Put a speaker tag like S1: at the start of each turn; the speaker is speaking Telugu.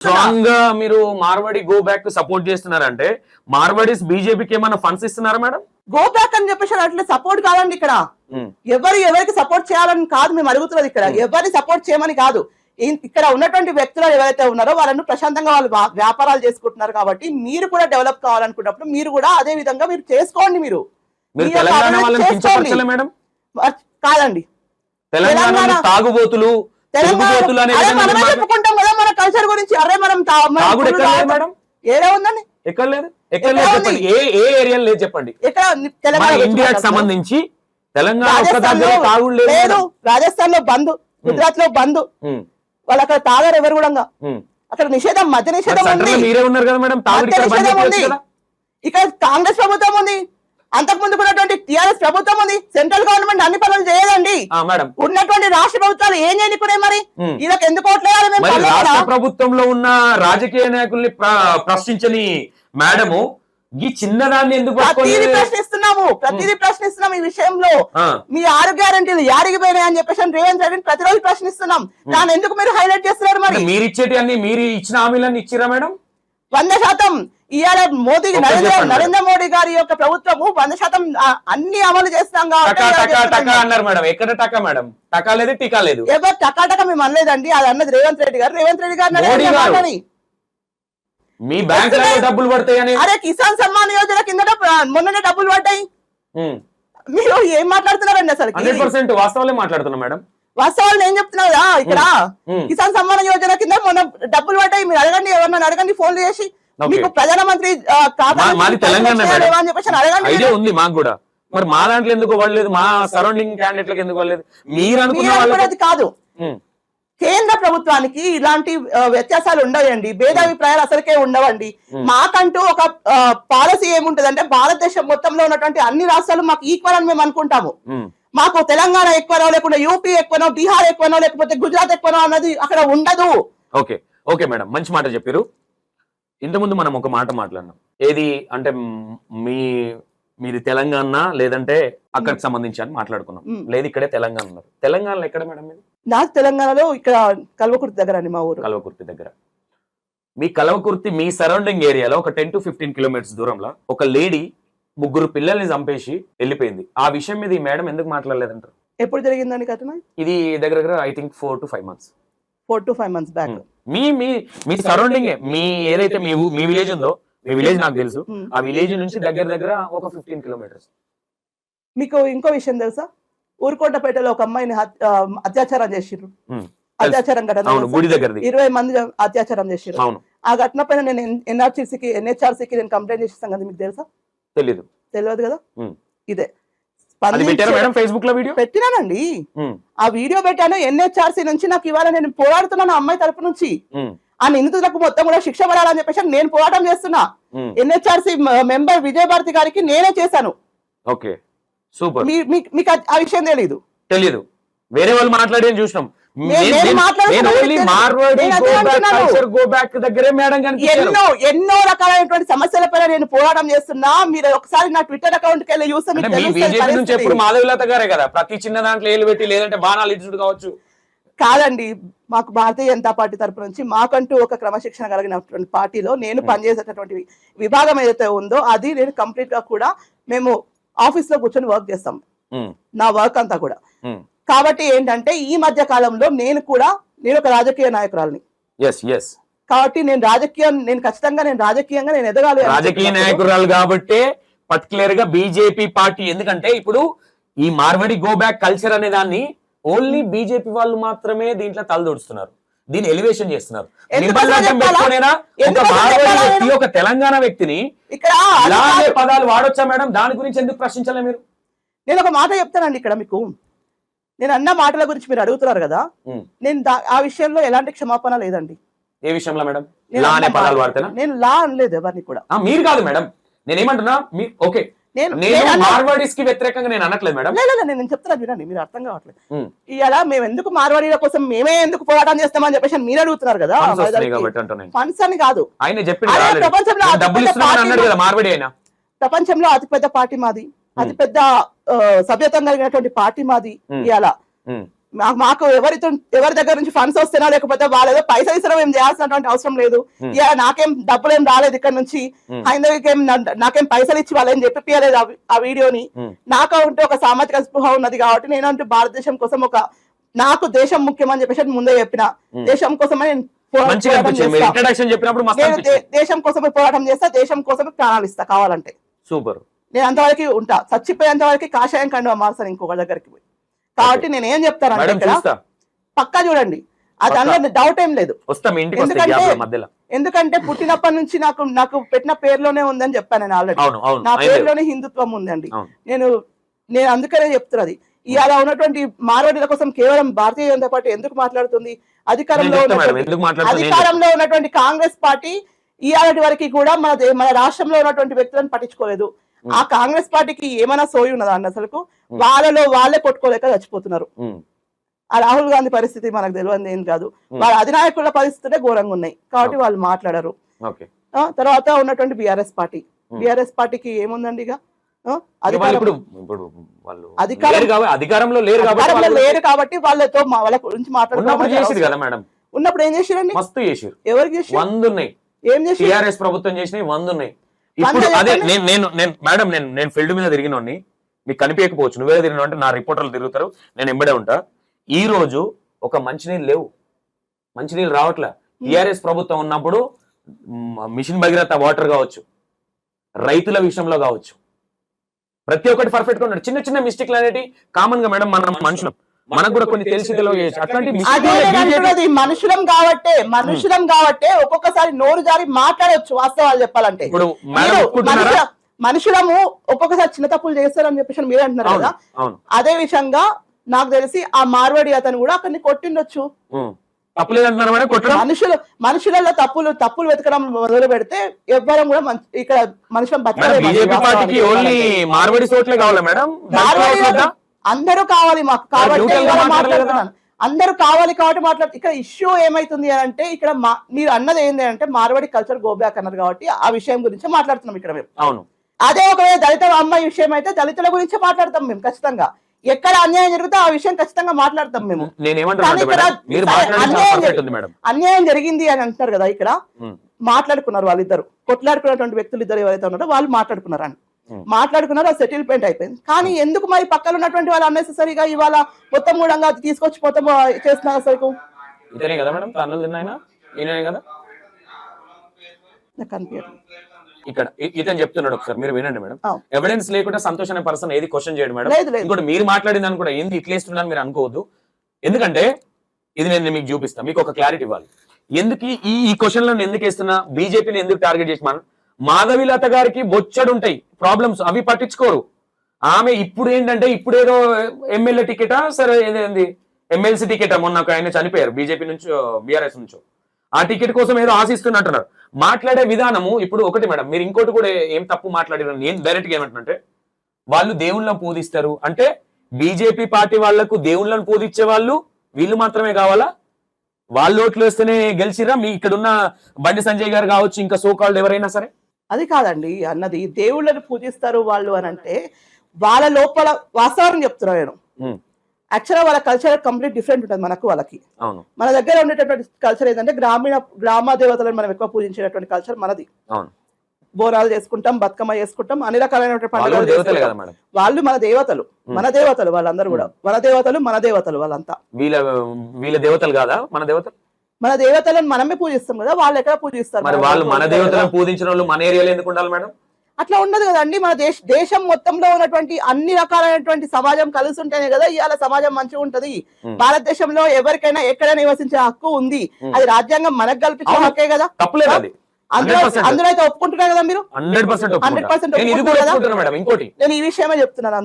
S1: స్ట్రాంగ్గా మీరు మార్వాడి గో బ్యాక్ సపోర్ట్ చేస్తున్నారంటే మార్వాడీస్ బీజేపీకి ఏమైనా ఫండ్స్ ఇస్తున్నారా మేడం?
S2: గో బ్యాక్ అని చెప్పేసి అట్లా సపోర్ట్ కాదండి ఇక్కడ.
S1: ఉమ్,
S2: ఎవరు ఎవరికి సపోర్ట్ చేయాలని కాదు మేము అడుగుతున్నది ఇక్కడ.
S1: Hmm.
S2: ఎవరిని సపోర్ట్ చేయమని కాదు. ఇక్కడ ఉన్నటువంటి వ్యక్తులు ఎవరైతే ఉన్నారో వాళ్ళను ప్రశాంతంగా వాళ్ళు వ్యాపారాలు చేసుకుంటున్నారు కాబట్టి మీరు కూడా డెవలప్ కావాలనుకున్నప్పుడు మీరు కూడా అదే విధంగా మీరు చేసుకోండి మీరు. కాదండి.
S1: తెలంగాణ- తాగుబోతులు
S2: చెప్పుకుంటాం కదా మన కల్చర్ గురించి. అరే మనం.
S1: మేడం.
S2: ఏడే ఉందండి?
S1: ఎక్కడ లేదు. ఎక్కడ లేదు? చెప్పండి. ఏ ఏ ఏరియా లేదు చెప్పండి.
S2: తెలంగాణ
S1: ఇండియాకి. సంబంధించి తెలంగాణ ఒక్క
S2: రాజస్థాన్
S1: దగ్గర తాగుడు లేదు.
S2: రాజస్థాన్లో బంద్ గుజరాత్లో బంద్ వాళ్ళు అక్కడ తాగారు ఎవరు కూడా. అక్కడ నిషేధం
S1: మరి
S2: నిషేధం ఉంది.
S1: మీరే ఉన్నారు కదా మేడం. తాగుడు ఇక్కడ
S2: కాంగ్రెస్ ప్రభుత్వం ఉంది. అంతకు ముందు ఉన్నటువంటి టిఆర్ఎస్ ప్రభుత్వం ఉంది. సెంట్రల్ గవర్నమెంట్ అన్ని పనులు చేయదండి. ఉన్నటువంటి రాష్ట్ర ప్రభుత్వాలు ఏం చేయనికున్నాయి మరి. వీళ్ళకి ఎందుకు
S1: రాష్ట్ర? ప్రభుత్వంలో ఉన్న రాజకీయ నాయకుల్ని ప్ర- ప్రశ్నించని మేడము ఈ చిన్నదాన్ని ఎందుకు
S2: ప్రతిదీ ప్రశ్నిస్తున్నాము. ప్రతిదీ ప్రశ్నిస్తున్నాం ఈ విషయంలో. మీ ఆరు గ్యారంటీలు యాడికి పోయినాయి అని చెప్పేసి రేవంత్ రెడ్డిని ప్రతిరోజు ప్రశ్నిస్తున్నాం. దాన్ని ఎందుకు మీరు హైలైట్ చేస్తున్నారు మరి?
S1: మీరు ఇచ్చేటి అన్ని మీరు ఇచ్చిన హామీలన్నీ ఇచ్చిరా మేడం?
S2: వంద శాతం ఇవాళ మోదీ నరేంద్ర నరేంద్ర మోడీ గారి యొక్క ప్రభుత్వము వంద శాతం అన్ని అమలు చేస్తాం కాబట్టి
S1: టకా టకా టకా. అన్నారు మేడం. ఎక్కడ టకా మేడం? టకా లేదు టీకా లేదు.
S2: ఎవరు టకాటక మేము అనలేదండి. అది అన్నది రేవంత్ రెడ్డి గారు. రేవంత్ రెడ్డి గారు.
S1: మీ బ్యాంక్లో డబ్బులు పడతాయని
S2: అరే కిసాన్ సమ్మాన్ యోజన కిందట ఆ, మొన్ననే డబ్బులు పడ్డాయి. మీరు ఏం మాట్లాడుతున్నారండి అసలు
S1: హండ్రెడ్ పర్సెంట్ వాస్తవాలే మాట్లాడుతున్నా మేడం.
S2: వాస్తవాలు నేను చెప్తున్నా ఇక్కడ
S1: ఉమ్.
S2: కిసాన్ సమ్మాన్ యోజన కింద మొన్న డబ్బులు పడ్డాయి. మీరు అడగండి ఎవరన్నా అడగండి ఫోన్ చేసి. మీకు ప్రధానమంత్రి అడగండి.
S1: ఉంది మాకు కూడా. మరి మా దాంట్లో ఎందుకు పడలేదు? మా సరౌండింగ్ క్యాండిడేట్లకు ఎందుకు పడలేదు? మీరు
S2: అనుకున్నది కాదు. కేంద్ర ప్రభుత్వానికి ఇలాంటి వ్యత్యాసాలు ఉండవండి. భేదాభిప్రాయాలు అసలుకే ఉండవండి. మాకంటూ ఒక పాలసీ ఏముంటదంటే భారతదేశం మొత్తంలో ఉన్నటువంటి అన్ని రాష్ట్రాలు మాకు ఈక్వల్ అని మేము అనుకుంటాము. మాకు తెలంగాణ ఎక్కువనో లేకుండా యూపీ ఎక్కువనో బీహార్ ఎక్కువనో లేకపోతే గుజరాత్ ఎక్కువనో అన్నది అక్కడ ఉండదు.
S1: Okay okay madam. మంచి మాట చెప్పారు. ఇంతకుముందు మనం ఒక మాట మాట్లాడినాం. ఏది అంటే మ్, మీ మీది తెలంగాణ లేదంటే అక్కడికి సంబంధించి అని మాట్లాడుకున్నాం. లేదు ఇక్కడే తెలంగాణ ఉన్నారు. తెలంగాణలో ఎక్కడ మేడం మీది?
S2: నాకు తెలంగాణలో ఇక్కడ కల్వకుర్తి దగ్గర అండి మా ఊరు.
S1: కల్వకుర్తి దగ్గర. మీ కల్వకుర్తి మీ సరౌండింగ్ ఏరియాలో ఒక టెన్ టు ఫిఫ్టీన్ కిలోమీటర్స్ దూరంలో ఒక లేడీ ముగ్గురు పిల్లల్ని చంపేసి వెళ్ళిపోయింది. ఆ విషయం మీద ఈ మేడం ఎందుకు మాట్లాడలేదంటారు?
S2: ఎప్పుడు జరిగిందని కథన
S1: ఇది దగ్గర దగ్గర I think four to five months
S2: four to five months back
S1: మీ మీ మీ సరౌండింగ్ మీ ఏదైతే మీ మీ విలేజ్ ఉందో మీ విలేజ్ నాకు తెలుసు. ఆ విలేజ్ నుంచి దగ్గర దగ్గర ఒక ఫిఫ్టీన్ కిలోమీటర్స్
S2: మీకు ఇంకో విషయం తెలుసా? ఊరుకోటపేటలో ఒక అమ్మాయిని అత్యాచారం చేసిర్రు. అత్యాచారం ఘటన ఇరవై మంది అత్యాచారం చేసిర్రు. ఆ ఘటన పైన నేను ఎన్ఆర్సీసీకి ఎన్హెచ్ఆర్సీకి నేను కంప్లైంట్ చేసిస్తాను కదా మీకు తెలుసా?
S1: తెలీదు.
S2: తెలియదు కదా. ఇదే.
S1: మేడం ఫేస్బుక్లో వీడియో?
S2: పెట్టినానండి. ఆ వీడియో పెట్టాను ఎన్హెచ్ఆర్సీ నుంచి నాకు ఇవాళ నేను పోరాడుతున్నాను అమ్మాయి తరపు నుంచి. ఆ నిందితులకు మొత్తం కూడా శిక్ష పడాలని చెప్పేసి నేను పోరాటం చేస్తున్నా. ఎన్హెచ్ఆర్సీ మెంబర్ విజయభారతి గారికి నేనే చేశాను.
S1: ఓకే. సూపర్.
S2: మీకు ఆ- విషయం తెలియదు
S1: తెలీదు. వేరే వాళ్ళు మాట్లాడేది చూసినాం.
S2: ఎన్నో ఎన్నో రకాలైనటువంటి సమస్యలపైన నేను పోరాటం చేస్తున్నా. మీరు ఒకసారి నా ట్విట్టర్ అకౌంట్కి వెళ్ళి చూస్తే.
S1: ఎప్పుడు మాధవిలత గారే కదా? ప్రతి చిన్న దాంట్లో ఏలు పెట్టి లేదంటే బాణాలు ఇచ్చుడు కావచ్చు.
S2: కాదండి మాకు భారతీయ జనతా పార్టీ తరపు నుంచి మాకంటూ ఒక క్రమశిక్షణ కలిగినటువంటి పార్టీలో నేను పనిచేసేటటువంటి విభాగం ఏదైతే ఉందో అది నేను కంప్లీట్గా కూడా మేము ఆఫీస్లో కూర్చొని వర్క్ చేస్తాం. నా వర్క్ అంతా కూడా. కాబట్టి ఏంటంటే ఈ మధ్య కాలంలో నేను కూడా నేను ఒక రాజకీయ నాయకురాలిని.
S1: ఎస్ ఎస్
S2: కాబట్టి నేను రాజకీయం నేను ఖచ్చితంగా నేను రాజకీయంగా నేను ఎదగాలి
S1: రాజకీయ నాయకురాలు కాబట్టే పర్టికులర్గా బీజేపీ పార్టీ. ఎందుకంటే ఇప్పుడు ఈ మార్వడి గో బ్యాక్ కల్చర్ అనే దాన్ని ఓన్లీ బీజేపీ వాళ్ళు మాత్రమే దీంట్లో తలదొడుస్తున్నారు. దీన్ని ఎలివేషన్ చేస్తున్నారు. ఒక వ్యక్తి తెలంగాణ వ్యక్తిని
S2: ఇక్కడ.
S1: పదాలు వాడొచ్చా మేడం? దాని గురించి ఎందుకు ప్రశ్నించాలి మీరు?
S2: నేను ఒక మాట చెప్తానండి ఇక్కడ మీకు. నేను అన్న మాటల గురించి మీరు అడుగుతున్నారు కదా. నేను ఆ విషయంలో ఎలాంటి క్షమాపణ లేదండి.
S1: ఏ విషయంలో మేడం?
S2: నేను
S1: లా అనే
S2: అన్న
S1: పదాలు
S2: మాట-
S1: వాడితేనా?
S2: నేను లా అనలేదు ఎవరిని కూడా.
S1: మీరు కాదు మేడం. నేనేమంటున్నా మీ ఓకే.
S2: నేను
S1: మార్వాడీస్కి వ్యతిరేకంగా నేను అనట్లేదు మేడం.
S2: నేను చెప్తున్నా వినండి మీరు అర్థం కావట్లేదు. ఇలా మేము ఎందుకు మార్వాడీల కోసం మేమే ఎందుకు పోరాటం చేస్తామని చెప్పేసి మీరు అడుగుతున్నారు కదా ఫండ్స్ అని కాదు.
S1: ఆయన already.
S2: ప్రపంచంలో ప్రపంచంలో అతిపెద్ద పార్టీ మాది. అతిపెద్ద సభ్యత్వం కలిగినటువంటి పార్టీ మాది మా- మాకు ఎవరితో ఎవరి దగ్గర నుంచి ఫండ్స్ వస్తేనా లేకపోతే వాళ్ళు ఏదో పైసలు ఇస్తారో ఏం చేయాల్సినటువంటి అవసరం లేదు. ఇక నాకేం డబ్బులు ఏం రాలేదు ఇక్కడ నుంచి. హైందవికి ఏం నాకేం పైసలు ఇచ్చి వాళ్ళు ఏం చెప్పియలేదు ఆ వీడియోని. నాకు అంటే ఒక సామాజిక స్పృహ ఉన్నది కాబట్టి నేను అంటే భారతదేశం కోసం ఒక నాకు దేశం ముఖ్యమని చెప్పేసి నేను ముందే చెప్పిన. దేశం కోసమే నేను దేశం కోసమే పోరాటం చేస్తా దేశం కోసమే ప్రాణాలు ఇస్తా కావాలంటే.
S1: సూపర్.
S2: నేను అంతవరకు ఉంటా. చచ్చిపోయేంత వరకు కాషాయం కండు మార్చాను ఇంకొక దగ్గరికి పోయి. కాబట్టి నేను ఏం చెప్తానంటే
S1: మేడం
S2: ఇక్కడ
S1: చూస్తా.
S2: పక్కా చూడండి. అది. అందులో డౌట్ ఏం లేదు. ఎందుకంటే- ఎందుకంటే పుట్టినప్పటి నుంచి నాకు నాకు పెట్టిన పేరులోనే ఉందని చెప్పాను నేను ఆల్రెడీ నా. పేరులోనే హిందుత్వం ఉందండి. నేను నేను అందుకనే చెప్తున్నది. ఇవాళ ఉన్నటువంటి మార్వాడీల కోసం కేవలం భారతీయ జనతా పార్టీ ఎందుకు మాట్లాడుతుంది? అధికారంలో. అధికారంలో ఉన్నటువంటి కాంగ్రెస్ పార్టీ ఇవాళ వరకు కూడా మన మన రాష్ట్రంలో ఉన్నటువంటి వ్యక్తులను పట్టించుకోలేదు. ఆ కాంగ్రెస్ పార్టీకి ఏమైనా సోయి ఉన్నదా అండి అసలు వాళ్ళలో వాళ్ళే కొట్టుకోలేక చచ్చిపోతున్నారు. ఆ రాహుల్ గాంధీ పరిస్థితి మనకు తెలియదు ఏం కాదు. వాళ్ళ అధినాయకుల పరిస్థితులే ఘోరంగా ఉన్నాయి. కాబట్టి వాళ్ళు మాట్లాడరు. తర్వాత ఉన్నటువంటి బిఆర్ఎస్ పార్టీ. బిఆర్ఎస్ పార్టీకి ఏముందండి ఇక?
S1: అధికారంలో లేరు కాబట్టి
S2: అధికారంలో
S1: వాళ్ళు
S2: లేరు కాబట్టి వాళ్ళతో వాళ్ళ గురించి మాట్లాడుతున్నారు ఉన్నప్పుడు ఏం చేసిరండి
S1: మస్తు చేసిరు
S2: ఎవరికి చేసి
S1: వంద ఉన్నాయి.
S2: ఏం చేసి
S1: టిఆర్ఎస్ ప్రభుత్వం చేసినవి వంద ఉన్నాయి. ఇప్పుడు అదే. నేను నేను నేను మేడం నేను నేను ఫీల్డ్ మీద తిరిగినోడిని మీకు కనిపించకపోవచ్చు. నువ్వే తిరిగిన అంటే నా రిపోర్టర్లు తిరుగుతారు నేను ఎంబడే ఉంటా. ఈ రోజు ఒక మంచినీళ్ళు లేవు. మంచినీళ్ళు రావట్లే. టిఆర్ఎస్ ప్రభుత్వం ఉన్నప్పుడు మిషన్ భగీరథ వాటర్ కావచ్చు రైతుల విషయంలో కావచ్చు. ప్రతి ఒక్కటి పర్ఫెక్ట్గా ఉన్నాడు. చిన్న చిన్న మిస్టేక్లు అనేవి కామన్గా మేడం మన మనుషులం. మనకు కూడా కొన్ని తెలిసి అట్లాంటి
S2: మనుషులం కాబట్టే మనుషులం కాబట్టే ఒక్కొక్కసారి నోరు జారి మాట్లాడొచ్చు వాస్తవాలు చెప్పాలంటే.
S1: ఇప్పుడు
S2: మనుషులము ఒక్కొక్కసారి చిన్న తప్పులు చేస్తారని చెప్పేసి మీరు అంటున్నారు కదా? అదే విషయంగా నాకు తెలిసి ఆ మార్వాడి అతను కూడా అక్కడిని కొట్టిండొచ్చు. మనుషులు మనుషులలో తప్పులు తప్పులు వెతకడం మొదలు పెడితే ఎవ్వరం కూడా ఇక్కడ మనుషులం
S1: ఓన్లీ మార్వడి
S2: అందరూ కావాలి మాకు. కాబట్టి మాట్లాడుతున్నాను. అందరూ కావాలి కాబట్టి మాట్లాడు ఇక్కడ ఇష్యూ ఏమైతుంది అని అంటే ఇక్కడ మా- మీరు అన్నది ఏంటి అంటే మార్వాడి కల్చర్ గో బ్యాక్ అన్నారు కాబట్టి ఆ విషయం గురించి మాట్లాడుతున్నాం ఇక్కడ మేము.
S1: అవును.
S2: అదే ఒకవేళ దళిత అమ్మాయి విషయం అయితే దళితుల గురించి మాట్లాడతాం మేము ఖచ్చితంగా. ఎక్కడ అన్యాయం జరిగితే ఆ విషయం ఖచ్చితంగా మాట్లాడతాం మేము. అన్యాయం అన్యాయం జరిగింది అని అంటున్నారు కదా ఇక్కడ. మాట్లాడుకున్నారు వాళ్ళిద్దరు. కొట్లాడుకున్నటువంటి వ్యక్తులు ఇద్దరు ఎవరైతే ఉన్నారో వాళ్ళు మాట్లాడుకున్నారు అని. మాట్లాడుకున్నారు ఆ సెటిల్మెంట్ అయిపోయింది. కానీ ఎందుకు మరి పక్కన ఉన్నటువంటి వాళ్ళు అన్నెసెసరీగా ఇవాళ మొత్తం మూడంగా తీసుకొచ్చి మొత్తం చేస్తున్నారు అసలు
S1: ఇతనే కదా మేడం? తన్నులు తిన్నాయన ఈయననే కదా?
S2: నాకు అనిపించదు
S1: ఇక్కడ ఇతను చెప్తున్నాడు ఒకసారి మీరు వినండి మేడం. ఎవిడెన్స్ లేకుండా సంతోష్ అనే పర్సన్ ఏది క్వశ్చన్ చేయడు మేడం. ఇంకోటి మీరు మాట్లాడిందని కూడా ఏంది ఇట్లా ఇస్తున్నాను మీరు అనుకోవద్దు. ఎందుకంటే ఇది నేను మీకు చూపిస్తాను మీకు ఒక క్లారిటీ ఇవ్వాలి. ఎందుకు ఈ- ఈ క్వశ్చన్లో ఎందుకు వేస్తున్నా? బీజేపీని ఎందుకు టార్గెట్ చేసి మనం మాధవిలత గారికి బొచ్చడు ఉంటాయి ప్రాబ్లమ్స్ అవి పట్టించుకోరు. ఆమె ఇప్పుడు ఏంటంటే ఇప్పుడు ఏదో ఎమ్మెల్యే టికెటా సరే ఏదేంది ఎమ్మెల్సీ టికెట్? మొన్న ఒక ఆయన చనిపోయారు బీజేపీ నుంచి బీఆర్ఎస్ నుంచో. ఆ టికెట్ కోసం ఏదో ఆశిస్తున్నట్టున్నారు. మాట్లాడే విధానము ఇప్పుడు ఒకటి మేడం మీరు ఇంకోటి కూడా ఏం తప్పు మాట్లాడారు నేను డైరెక్ట్గా ఏమంటున్నంటే వాళ్ళు దేవుళ్ళని పూజిస్తారు అంటే బీజేపీ పార్టీ వాళ్ళకు దేవుళ్ళని పూజించే వాళ్ళు వీళ్ళు మాత్రమే కావాలా? వాళ్ళు ఓట్లు వేస్తేనే గెలిచిరా మీ ఇక్కడ ఉన్న బండి సంజయ్ గారు కావచ్చు ఇంకా సోకాళ్ళు ఎవరైనా సరే?
S2: అది కాదండి అన్నది దేవుళ్ళని పూజిస్తారు వాళ్ళు అని అంటే వాళ్ళ లోపల వాస్తవాన్ని చెప్తున్నా నేను. యాక్చువల్గా వాళ్ళ కల్చర్ కంప్లీట్ డిఫరెంట్ ఉంటుంది మనకు వాళ్ళకి. మన దగ్గర ఉండేటటువంటి కల్చర్ ఏంటంటే గ్రామీణ గ్రామ దేవతలను మనం ఎక్కువ పూజించేటటువంటి కల్చర్ మనది. బోనాలు చేసుకుంటాం బతుకమ్మ చేసుకుంటాం అన్ని రకాలైనటువంటి
S1: వాళ్ళు
S2: పండుగలు వాళ్ళు మన దేవతలు మన దేవతలు వాళ్ళందరూ కూడా. మన దేవతలు మన దేవతలు వాళ్ళంతా.
S1: వీళ్ళ వీళ్ళ దేవతలు కాదా మన దేవతలు?
S2: మన దేవతలను మనమే పూజిస్తాం కదా వాళ్ళు ఎక్కడ పూజిస్తారు?
S1: మరి వాళ్ళు మన దేవతలను. పూజించిన వాళ్ళు మన ఏరియాలో ఎందుకు ఉండాలి మేడం?
S2: అట్లా ఉండదు కదండి మన దేశ దేశం మొత్తంలో ఉన్నటువంటి అన్ని రకాలైనటువంటి సమాజం కలిసి ఉంటేనే కదా ఇవాళ సమాజం మంచిగా ఉంటది. భారతదేశంలో ఎవరికైనా ఎక్కడ నివసించే హక్కు ఉంది. అది రాజ్యాంగం మనకు కల్పించిన
S1: అవును.
S2: హక్కే కదా?
S1: తప్పులేదు అది.
S2: అందులో
S1: 100%
S2: అందులో అయితే ఒప్పుకుంటున్నారు కదా మీరు
S1: హండ్రెడ్ పర్సెంట్
S2: 100%
S1: నేను ఇది కూడా
S2: ఒప్పుకుంటున్నా కదా?
S1: ఒప్పుకుంటున్నా మేడం ఇంకోటి.
S2: నేను ఈ విషయమే చెప్తున్నాను